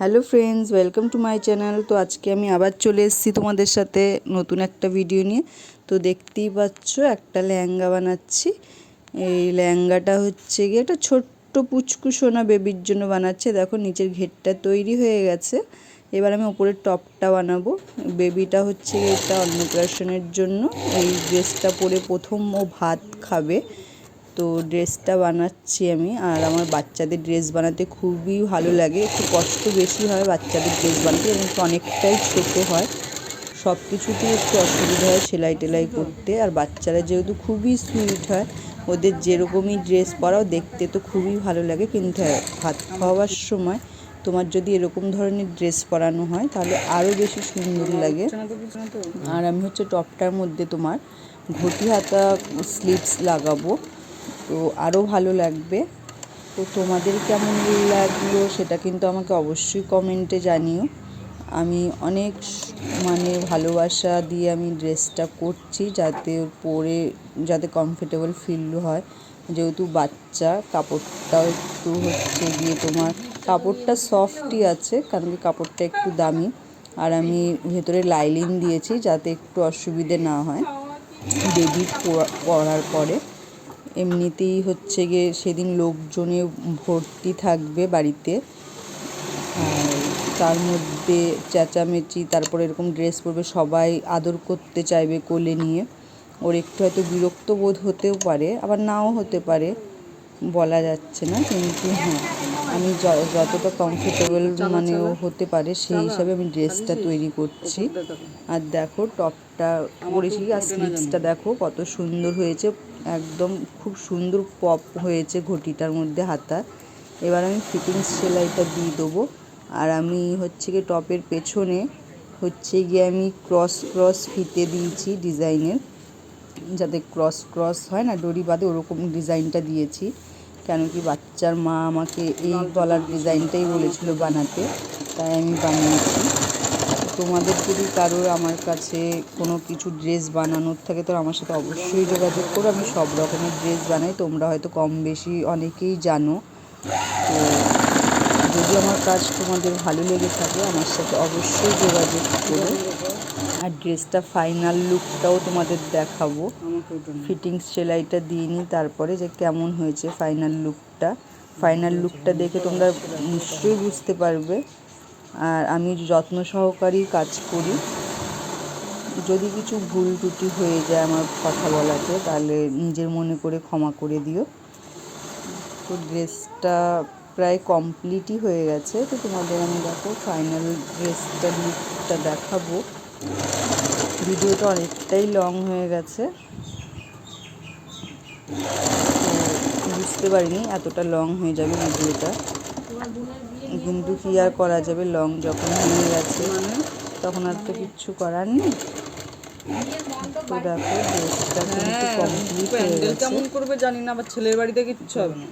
Hello friends, welcome to my channel. তো আজকে আমি আবার চলে এসেছি তোমাদের সাথে নতুন একটা ভিডিও নিয়ে। তো দেখতেই পাচ্ছ, একটা লেহেঙ্গা বানাচ্ছি। এই লেহেঙ্গাটা হচ্ছে গিয়ে একটা ছোট্ট পুচকু সোনা বেবির জন্য বানাচ্ছে। দেখো, নিচের ঘেরটা তৈরি হয়ে গেছে। এবার আমি ওপরের টপটা বানাবো। বেবিটা হচ্ছে গিয়ে এটা অন্নপ্রাশনের জন্য। এই ড্রেসটা পরে প্রথম ও ভাত খাবে। তো ড্রেসটা বানাচ্ছি আমি, আর আমার বাচ্চাদের ড্রেস বানাতে খুবই ভালো লাগে। একটু কষ্ট বেশি হয় বাচ্চাদের ড্রেস বানাতে এবং অনেকটাই ছোটো হয়। সব কিছুতেই একটু অসুবিধা হয় সেলাই টেলাই করতে। আর বাচ্চারা যেহেতু খুবই সুইট হয়, ওদের যেরকমই ড্রেস পরাও দেখতে তো খুবই ভালো লাগে। কিন্তু ভাত খাওয়াবার সময় তোমার যদি এরকম ধরনের ড্রেস পরানো হয়, তাহলে আরও বেশি সুন্দর লাগে। আর আমি হচ্ছে টপটার মধ্যে তোমার ঘটি হাতা স্লিভস লাগাবো। তো আরও ভালো লাগবে। তো তোমাদের কেমন লাগল সেটা কিন্তু আমাকে অবশ্যই কমেন্টে জানিও। আমি অনেক মানে ভালোবাসা দিয়ে আমি ড্রেসটা করছি যাতে পরে যাতে কমফোর্টেবল ফিল হয়। যেহেতু বাচ্চা, কাপড়টাও একটু হচ্ছে গিয়ে তোমার কাপড়টা সফটই আছে, কারণ কি কাপড়টা একটু দামি। আর আমি ভেতরে লাইলিন দিয়েছি যাতে একটু অসুবিধে না হয়। বেবি পরার পরে। এমনিতেই হচ্ছে গিয়ে সেদিন লোকজনে ভর্তি থাকবে বাড়িতে। আর তার মধ্যে চেঁচামেচি, তারপরে এরকম ড্রেস পরবে, সবাই আদর করতে চাইবে কোলে নিয়ে। ওর একটু হয়তো বিরক্ত বোধ হতেও পারে, আবার নাও হতে পারে, বলা যাচ্ছে না, কিন্তু হ্যাঁ। আমি যতটা কমফোর্টেবল মানে হতে পারে, সেই হিসাবে আমি ড্রেসটা তৈরি করছি। আর দেখো টপটা পরেছি আর স্লিভসটা দেখো, কত সুন্দর হয়েছে। একদম খুব সুন্দর পপ হয়েছে ঘটিটার মধ্যে হাতা। এবার আমি ফিটিংস সেলাইটা দিয়ে দেবো। আর আমি হচ্ছে গিয়ে টপের পেছনে হচ্ছে গিয়ে আমি ক্রস ক্রস ফিতে দিয়েছি ডিজাইনের যাতে ক্রস ক্রস হয় না ডরি বাদে ওরকম ডিজাইনটা দিয়েছি। কেন কি বাচ্চার মা আমাকে এই গলার ডিজাইনটাই বলেছিল বানাতে, তাই আমি বানিয়েছি। তোমাদের যদি কারোর আমার কাছে কোনো কিছু ড্রেস বানানোর থাকে তো আমার সাথে অবশ্যই যোগাযোগ করো। আমি সব রকমের ড্রেস বানাই, তোমরা হয়তো কম বেশি অনেকেই জানো। তো যদি আমার কাজ তোমাদের ভালো লেগে থাকে আমার সাথে অবশ্যই যোগাযোগ করো। আর ড্রেসটা ফাইনাল লুকটাও তোমাদের দেখাবো। ফিটিংস সেলাইটা দিইনি তারপরে যে কেমন হয়েছে ফাইনাল লুকটা ফাইনাল লুকটা দেখে তোমরা নিশ্চয়ই বুঝতে পারবে। আর আমি যত্ন সহকারেই কাজ করি। যদি কিছু ভুল ত্রুটি হয়ে যায় আমার কথা বলাতে তাহলে নিজের মনে করে ক্ষমা করে দিও। তো ড্রেসটা প্রায় কমপ্লিটই হয়ে গেছে। তো তোমাদের আমি দেখো ফাইনাল ড্রেসটা লুকটা দেখাবো। ভিডিওটা অনেকটাই লং হয়ে গেছে। বুঝতে পারিনি এতটা লং হয়ে যাবে ভিডিওটা। কিন্তু কি আর করা যাবে? লং যখন হয়ে গেছে তখন আর তো কিচ্ছু করার নেই। তো দেখো ড্রেসটা কিন্তু কমপ্লিট হয়ে গেছে। কেমন করবে জানি না আবার ছেলের বাড়িতে কিচ্ছু হবে না।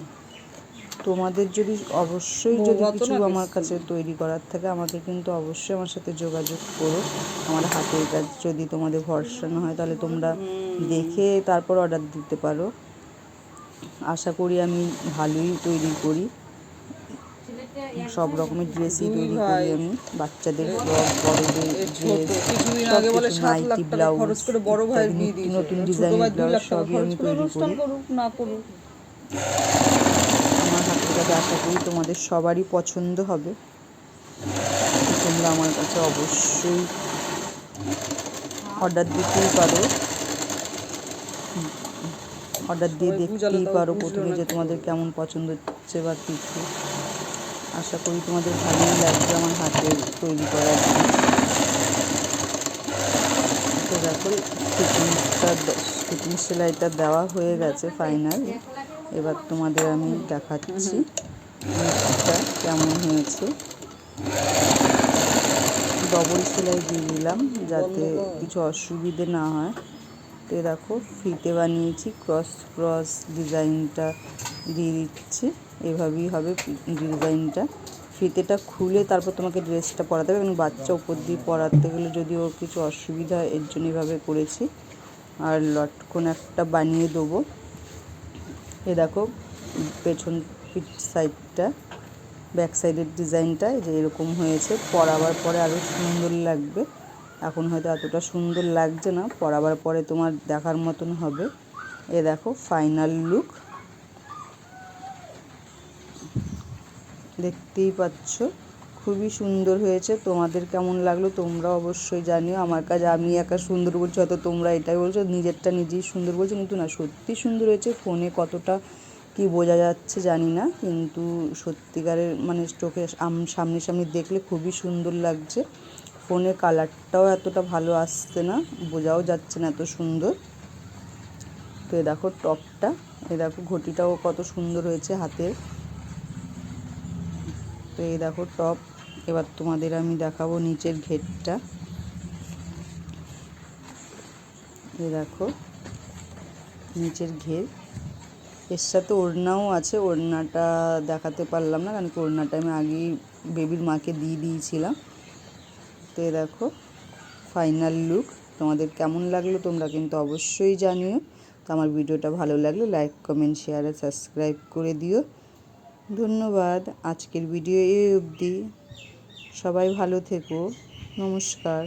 তোমাদের যদি অবশ্যই যদি কিছু আমার কাছে তৈরি করার থাকে আমাকে কিন্তু অবশ্যই আমার সাথে যোগাযোগ করো। আমার হাতের কাজ যদি তোমাদের ভরসা না হয় তাহলে তোমরা দেখে তারপর অর্ডার দিতে পারো। আশা করি আমি ভালোই তৈরি করি। সব রকমের ড্রেসই তৈরি করি আমি। বাচ্চাদের ফ্রক বড়দের ড্রেস সব কিছু নাইটি ব্লাউজ নতুন ডিজাইন ব্লাউজ সবই আমি তৈরি করি। না করুক। আমার আশা করি তোমাদের সবারই পছন্দ হবে। তোমরা আমার কাছে অবশ্যই অর্ডার দিতেই পারো। অর্ডার দিয়ে দেখতেই পারো প্রথমে যে তোমাদের কেমন পছন্দ হচ্ছে বা কিছু আশা করি তোমাদের ভালোই লাগবে আমার হাতে তৈরি করার তো দেখো ফিটিংসটা ফিটিং সেলাইটা দেওয়া হয়ে গেছে ফাইনাল এবার তোমাদের আমি দেখাচ্ছি জিনিসটা কেমন হয়েছে। ডবল সেলাই দিয়ে দিলাম যাতে কিছু অসুবিধে না হয়। তো দেখো ফিতে বানিয়েছি, ক্রস ক্রস ডিজাইনটা দিয়ে দিচ্ছি। এভাবেই হবে ডিজাইনটা। ফিতেটা খুলে তারপর তোমাকে ড্রেসটা পরাতে হবে এবং বাচ্চা উপর দিয়ে পরাতে গেলে যদি ওর কিছু অসুবিধা হয়, এর জন্য এভাবে করেছি। আর লটকন একটা বানিয়ে দেবো। এ দেখো, পেছন পিঠ সাইডটা ব্যাক সাইডের ডিজাইনটা যে এরকম হয়েছে। পরাবার পরে আরও সুন্দর লাগবে। এখন হয়তো এতটা সুন্দর লাগছে না, পরাবার পরে তোমার দেখার মতন হবে। এ দেখো ফাইনাল লুক দেখতেই পাচ্ছ। খুবই সুন্দর হয়েছে। তোমাদের কেমন লাগল তোমরা অবশ্যই জানিও। আমার কাছে আমি একা সুন্দর বলছি, হয়তো তোমরা এটাই বলছো, নিজেরটা নিজেই সুন্দর বলছো। কিন্তু না, সত্যি সুন্দর হয়েছে। ফোনে কতটা কি বোঝা যাচ্ছে জানি না, কিন্তু সত্যিকারের মানে চোখে সামনে সামনে দেখলে খুবই সুন্দর লাগছে। ফোনে কালারটাও এতটা ভালো আসছে না, বোঝাও যাচ্ছে না এত সুন্দর। তো এ দেখো টপটা, এ দেখো ঘটিটাও কত সুন্দর হয়েছে হাতের। তো এই দেখো টপ এবার তোমাদের আমি দেখাবো নিচের ঘেরটা। এ দেখো, নিচের ঘের। এর সাথে ওড়নাও আছে, ওড়নাটা দেখাতে পারলাম না, কারণ কি ওড়নাটা আমি আগেই বেবির মাকে দিয়ে দিয়েছিলাম। তো এ দেখো ফাইনাল লুক তোমাদের কেমন লাগল তোমরা কিন্তু অবশ্যই জানিও। তো আমার ভিডিওটা ভালো লাগলে লাইক কমেন্ট শেয়ার আর সাবস্ক্রাইব করে দিও। ধন্যবাদ। আজকের ভিডিও এই অবধি। সবাই ভালো থেকো। নমস্কার।